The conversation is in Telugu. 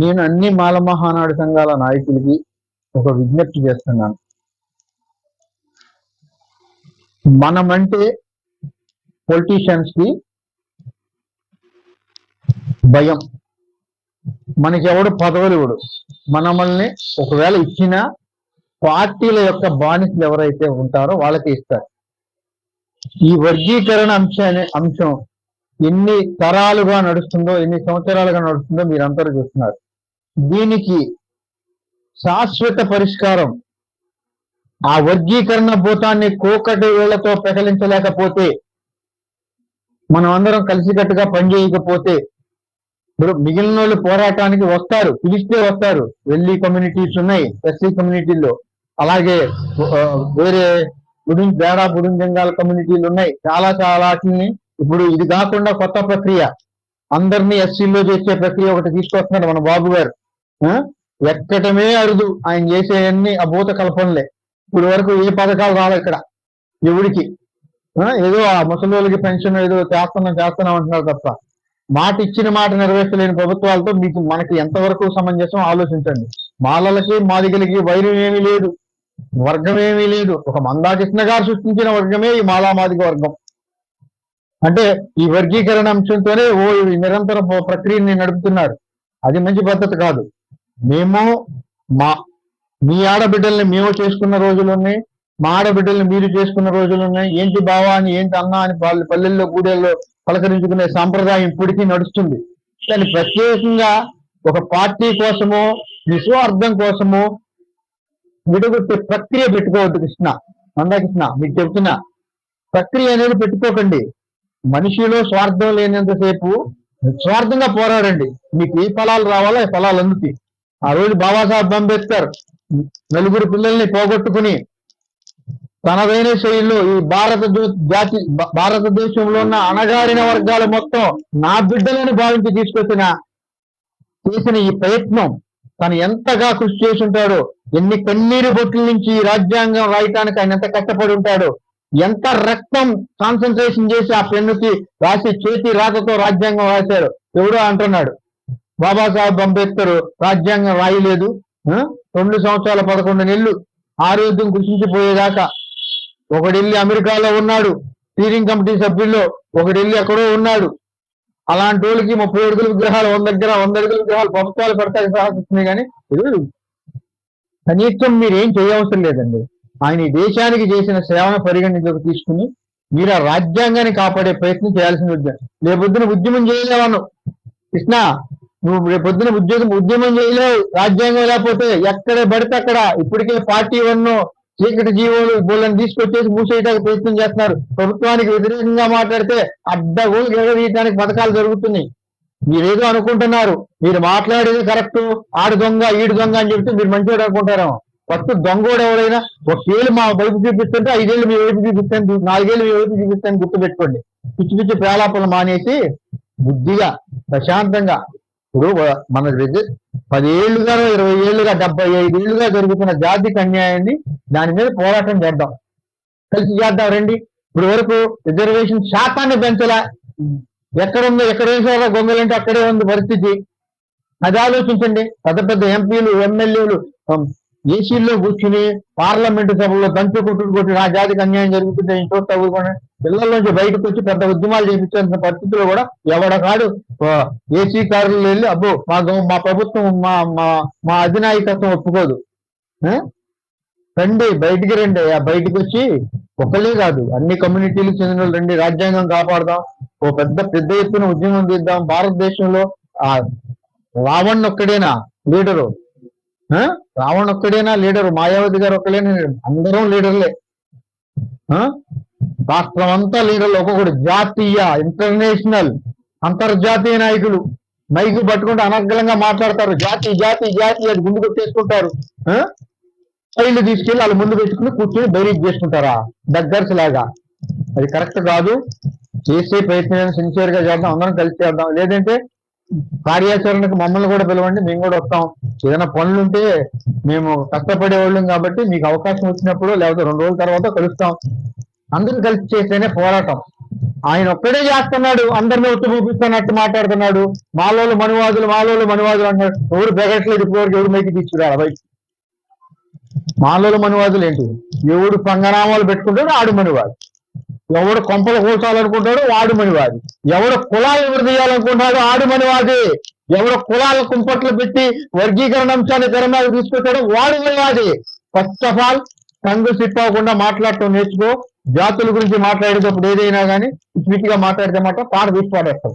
నేను అన్ని మాల మహానాడు సంఘాల నాయకులకి ఒక విజ్ఞప్తి చేస్తున్నాను. మనమంటే పొలిటీషియన్స్కి భయం. మనకెవడు ఎవడు పదవులు ఇవ్వడు. మనమల్ని ఒకవేళ ఇచ్చిన పార్టీల యొక్క బానిసలు ఎవరైతే ఉంటారో వాళ్ళకి ఇస్తారు. ఈ వర్గీకరణ అంశాన్ని అంశం ఎన్ని తరాలుగా నడుస్తుందో ఎన్ని సంవత్సరాలుగా నడుస్తుందో మీరందరూ చూస్తున్నారు. దీనికి శాశ్వత పరిష్కారం. ఆ వర్గీకరణ భూతాన్ని కోకటి వేళ్ళతో పెకలించలేకపోతే మనం అందరం కలిసికట్టుగా పనిచేయకపోతే ఇప్పుడు మిగిలిన వాళ్ళు పోరాటానికి వస్తారు పిలిస్తే వస్తారు. వెళ్ళి కమ్యూనిటీస్ ఉన్నాయి ఎస్సీ కమ్యూనిటీల్లో అలాగే వేరే బుడుం బేడా బుడింజంగాల కమ్యూనిటీలు ఉన్నాయి. చాలా చాలా వాటిని ఇప్పుడు ఇది కాకుండా కొత్త ప్రక్రియ. అందరినీ ఎస్సీలో చేసే ప్రక్రియ ఒకటి తీసుకొస్తున్నారు మన బాబు గారు. ఆ? అరుదు. ఆయన చేసేవన్నీ అభూత కల్పనలే. ఇప్పుడు వరకు ఏ పథకాలు రాదు ఇక్కడ. ఎవడికి ఏదో ఆ ముసలి పెన్షన్ ఏదో చేస్తున్నాం చేస్తున్నాం అంటున్నారు తప్ప. మాట ఇచ్చిన మాట నెరవేర్చలేని ప్రభుత్వాలతో మీకు మనకి ఎంతవరకు సమంజసం ఆలోచించండి. మాలలకి మాదిగలకి వైరం ఏమీ లేదు. వర్గం ఏమీ లేదు. ఒక మందాకృష్ణ గారు సృష్టించిన వర్గమే ఈ మాలామాదిక వర్గం. అంటే ఈ వర్గీకరణ అంశంతోనే ఓ నిరంతర ప్రక్రియని నడుపుతున్నారు. అది మంచి పద్ధతి కాదు. మేము మా మీ ఆడబిడ్డల్ని మేము చేసుకున్న రోజులు ఉన్నాయి. మా ఆడబిడ్డల్ని మీరు చేసుకున్న రోజులు ఉన్నాయి. ఏంటి బావా అని ఏంటి అన్నా అని పల్లెల్లో గూడెల్లో పలకరించుకునే సాంప్రదాయం ఇప్పటికీ నడుస్తుంది. కానీ ప్రత్యేకంగా ఒక పార్టీ కోసము నిస్వార్థం కోసము విడగొట్టే ప్రక్రియ పెట్టుకోవద్దు కృష్ణ. మందాకృష్ణ మీకు చెప్తున్నా. ప్రక్రియ అనేది పెట్టుకోకండి. మనిషిలో స్వార్థం లేనంతసేపు స్వార్థంగా పోరాడండి. మీకు ఏ ఫలాలు రావాలో ఆ ఫలాలు అందుతాయి. ఆ రోజు బాబాసాహెబ్ అంబేద్కర్ నలుగురు పిల్లల్ని పోగొట్టుకుని తనదైన శైలిలో ఈ భారత జాతి భారతదేశంలో ఉన్న అణగారిన వర్గాలు మొత్తం నా బిడ్డలను భావించి తీసుకొచ్చిన చేసిన ఈ ప్రయత్నం తను ఎంతగా కృషి చేసి ఉంటాడో ఎన్ని కన్నీరు బొట్ల నుంచి ఈ రాజ్యాంగం రాయటానికి ఆయన ఎంత కష్టపడి ఉంటాడో ఎంత రక్తం కాన్సన్ట్రేషన్ చేసి ఆ పెన్నుకి రాసి చేతి రాతతో రాజ్యాంగం రాశాడు ఎవడో అంటున్నాడు. బాబాసాహెబ్ అంబేద్కర్ రాజ్యాంగం రాయలేదు రెండు సంవత్సరాల పదకొండు నెలలు ఆరోగ్యం కృషించిపోయేదాకా. ఒకడెళ్ళి అమెరికాలో ఉన్నాడు స్టీరింగ్ కమిటీ సభ్యుల్లో ఒకడెళ్ళి ఎక్కడో ఉన్నాడు. అలాంటి వాళ్ళకి ముప్పై అడుగుల విగ్రహాలు వంద దగ్గర వంద అడుగుల విగ్రహాలు ప్రభుత్వాలు పెడతాయి సాధిస్తున్నాయి కానీ కనీసం మీరు ఏం చేయవసరం లేదండి. ఆయన ఈ దేశానికి చేసిన సేవను పరిగణనలోకి తీసుకుని మీరు ఆ రాజ్యాంగాన్ని కాపాడే ప్రయత్నం చేయాల్సిన ఉద్యమం రేపొద్దున ఉద్యమం చేయలేవాను కృష్ణ నువ్వు రేపొద్దున ఉద్యోగం ఉద్యమం చేయలేవు రాజ్యాంగం లేకపోతే ఎక్కడ పడితే అక్కడ. ఇప్పటికే పార్టీ వన్ చీకటి జీవోలు బోళ్ళని తీసుకొచ్చేసి మూసేయడానికి ప్రయత్నం చేస్తున్నారు. ప్రభుత్వానికి వ్యతిరేకంగా మాట్లాడితే అడ్డగోలు ఎగదీయడానికి పథకాలు జరుగుతున్నాయి. మీరేదో అనుకుంటున్నారు. మీరు మాట్లాడేది కరెక్ట్. ఆడు దొంగ ఈడు దొంగ అని చెప్తే మీరు మంచివాడు అనుకుంటారేమో. ఫస్ట్ దొంగోడు ఎవరైనా ఒకేళ్ళు మా వైపు చూపిస్తుంటే ఐదేళ్ళు మీ వైపు చూపిస్తాను నాలుగేళ్ళు మీ వైపు చూపిస్తాను గుర్తుపెట్టుకోండి. పిచ్చి పిచ్చి ప్రేలాపలు మానేసి బుద్ధిగా ప్రశాంతంగా ఇప్పుడు మన దగ్గర పదేళ్ళుగా ఇరవై ఏళ్ళుగా డెబ్బై ఐదేళ్ళుగా జరుగుతున్న జాతికి అన్యాయాన్ని దాని మీద పోరాటం చేద్దాం. కలిసి చేద్దాం రండి. ఇప్పుడు వరకు రిజర్వేషన్ శాతాన్ని పెంచలా. ఎక్కడ ఉందో ఎక్కడ వేసారో గొంగలంటే అక్కడే ఉంది పరిస్థితి. అది ఆలోచించండి. పెద్ద పెద్ద ఎంపీలు ఎమ్మెల్యేలు ఏసీల్లో కూర్చుని పార్లమెంటు సభలో దంచు కొట్టుడు కొట్టి నా జాతికి అన్యాయం జరుగుతుంటే ఇంట్లో తగ్గుకొని పిల్లల నుంచి బయటకు వచ్చి పెద్ద ఉద్యమాలు చేపించాల్సిన పరిస్థితుల్లో కూడా ఎవడకాడు ఏసీ కారులు వెళ్ళి అబ్బో మా మా ప్రభుత్వం మా మా మా అధినాయకత్వం ఒప్పుకోదు. రండి బయటికి రండి. ఆ బయటికి వచ్చి ఒకళ్ళే కాదు అన్ని కమ్యూనిటీలకు చెందిన రండి రాజ్యాంగం కాపాడదాం ఓ పెద్ద పెద్ద ఎత్తున ఉద్యమం తీద్దాం భారతదేశంలో ఆ రావణ్ ఒక్కడేనా? లీడరు. రావణ్ ఒక్కడేనా? లీడరు. మాయావతి గారు ఒక్కడేనా? అందరం లీడర్లే. రాష్ట్రం అంతా లీడర్లు. ఒక్కొక్కడు జాతీయ ఇంటర్నేషనల్ అంతర్జాతీయ నాయకులు. మైకు పట్టుకుంటే అనర్గలంగా మాట్లాడతారు. జాతి జాతి జాతి అది గుండు కొట్టేసుకుంటారు. ఆ? ఫైళ్ళు తీసుకెళ్ళి వాళ్ళు ముందు పెట్టుకుని కూర్చొని బైరీజ్ చేసుకుంటారా? దగ్గర్స్ లాగా. అది కరెక్ట్ కాదు. చేసే ప్రయత్నం సిన్సియర్గా చేద్దాం. అందరం కలిసి చేద్దాం. లేదంటే కార్యాచరణకు మమ్మల్ని కూడా పిలవండి. మేము కూడా వస్తాం. ఏదైనా పనులు ఉంటే మేము కష్టపడే వాళ్ళం కాబట్టి మీకు అవకాశం వచ్చినప్పుడు లేకపోతే రెండు రోజుల తర్వాత కలుస్తాం. అందరూ కలిసి చేస్తేనే పోరాటం. ఆయన ఒక్కడే చేస్తున్నాడు. అందరిని ఒత్తు చూపిస్తున్నట్టు మాట్లాడుతున్నాడు. మాలోలు మనువాదులు మాలోలు మనువాదులు అంటున్నాడు ఎవరు బెగట్లేదు ఇప్పటివరకు? ఎవరు మైకి తీసుకురాడు బయట? మాలోలు మనువాదులు ఏంటి? ఎవడు పంగనామాలు పెట్టుకుంటాడు ఆడు మనువాడు. ఎవడు కొంపలు కూల్చాలనుకుంటాడు వాడు మనివాది ఎవడు కులాలు విడదీయాలనుకుంటాడు ఆడు మనివాది ఎవడు కులాల కుంపట్లు పెట్టి వర్గీకరణ అంశాన్ని తెర మీద వాడుమని వాడు మనివాది ఫస్ట్ ఆఫ్ ఆల్ కంగు సిప్పకుండా మాట్లాడటం నేర్చుకో. జాతుల గురించి మాట్లాడేటప్పుడు ఏదైనా కానీ స్వీట్గా మాట్లాడితే మాట పాట తీసి పాడేస్తాం